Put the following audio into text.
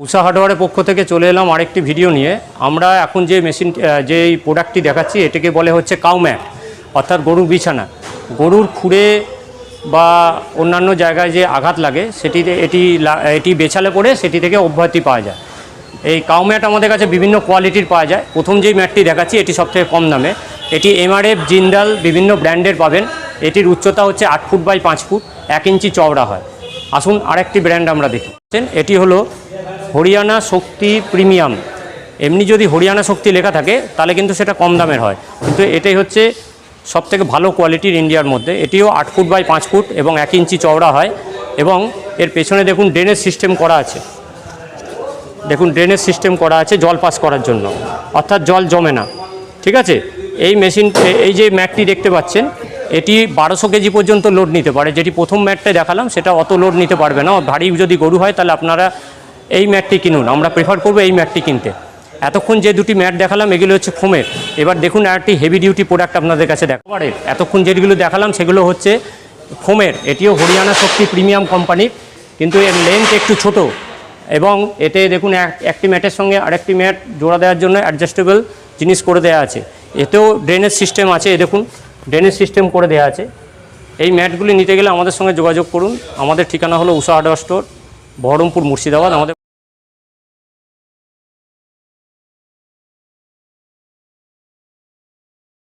উষা হার্ডওয়ারের পক্ষ থেকে চলে এলাম আরেকটি ভিডিও নিয়ে। আমরা এখন যে মেশিন যে প্রোডাক্টটি দেখাচ্ছি, এটাকে বলে হচ্ছে কাউম্যাট অর্থাৎ গরুর বিছানা। গরুর খুঁড়ে বা অন্যান্য জায়গায় যে আঘাত লাগে সেটিতে এটি এটি বেছালে পরে সেটি থেকে অব্যাহতি পাওয়া যায়। এই কাউম্যাট আমাদের কাছে বিভিন্ন কোয়ালিটির পাওয়া যায়। প্রথম যেই ম্যাটটি দেখাচ্ছি, এটি সবথেকে কম দামে। এটি এমআরএফ জিন্দাল, বিভিন্ন ব্র্যান্ডের পাবেন। এটির উচ্চতা হচ্ছে আট ফুট বাই পাঁচ ফুট, এক ইঞ্চি চওড়া হয়। আসুন আরেকটি ব্র্যান্ড আমরা দেখি। এটি হলো হরিয়ানা শক্তি প্রিমিয়াম। এমনি যদি হরিয়ানা শক্তি লেখা থাকে, তাহলে কিন্তু সেটা কম দামের হয়। কিন্তু এটাই হচ্ছে সবথেকে ভালো কোয়ালিটির ইন্ডিয়ার মধ্যে। এটিও আট ফুট বাই পাঁচ ফুট এবং এক ইঞ্চি চওড়া হয় এবং এর পেছনে দেখুন ড্রেনেজ সিস্টেম করা আছে। দেখুন ড্রেনেজ সিস্টেম করা আছে জল পাস করার জন্য। অর্থাৎ জল জমে না। ঠিক আছে? এই মেশিন, এই যে ম্যাটটি দেখতে পাচ্ছেন, এটি বারোশো কেজি পর্যন্ত লোড নিতে পারে। যেটি প্রথম ম্যাটটা দেখালাম, সেটা অত লোড নিতে পারবে না। ভারী যদি গরু হয়, তাহলে আপনারা এই ম্যাটটি কিনুন, আমরা প্রেফার করব এই ম্যাটটি কিনতে। এতক্ষণ যে দুটি ম্যাট দেখালাম, এগুলো হচ্ছে ফোমের এবার দেখুন আর একটি হেভি ডিউটি প্রোডাক্ট আপনাদের কাছে দেখাবারে এতক্ষণ যেগুলো দেখালাম, সেগুলো হচ্ছে ফোমের এটিও হরিয়ানা শক্তি প্রিমিয়াম কোম্পানির কিন্তু এর লেন্থ একটু ছোট। এবং এতে দেখুন এক- একটি ম্যাটের সঙ্গে আরেকটি ম্যাট জোড়া দেওয়ার জন্য অ্যাডজাস্টেবল জিনিস করে দেওয়া আছে। এতেও ড্রেনেজ সিস্টেম আছে এ দেখুন ড্রেনেজ সিস্টেম করে দেওয়া আছে। এই ম্যাটগুলি নিতে গেলে আমাদের সঙ্গে যোগাযোগ করুন। আমাদের ঠিকানা হলো উষা হার্ডওয়ার স্টোর বহরমপুর মুর্শিদাবাদ। আমাদের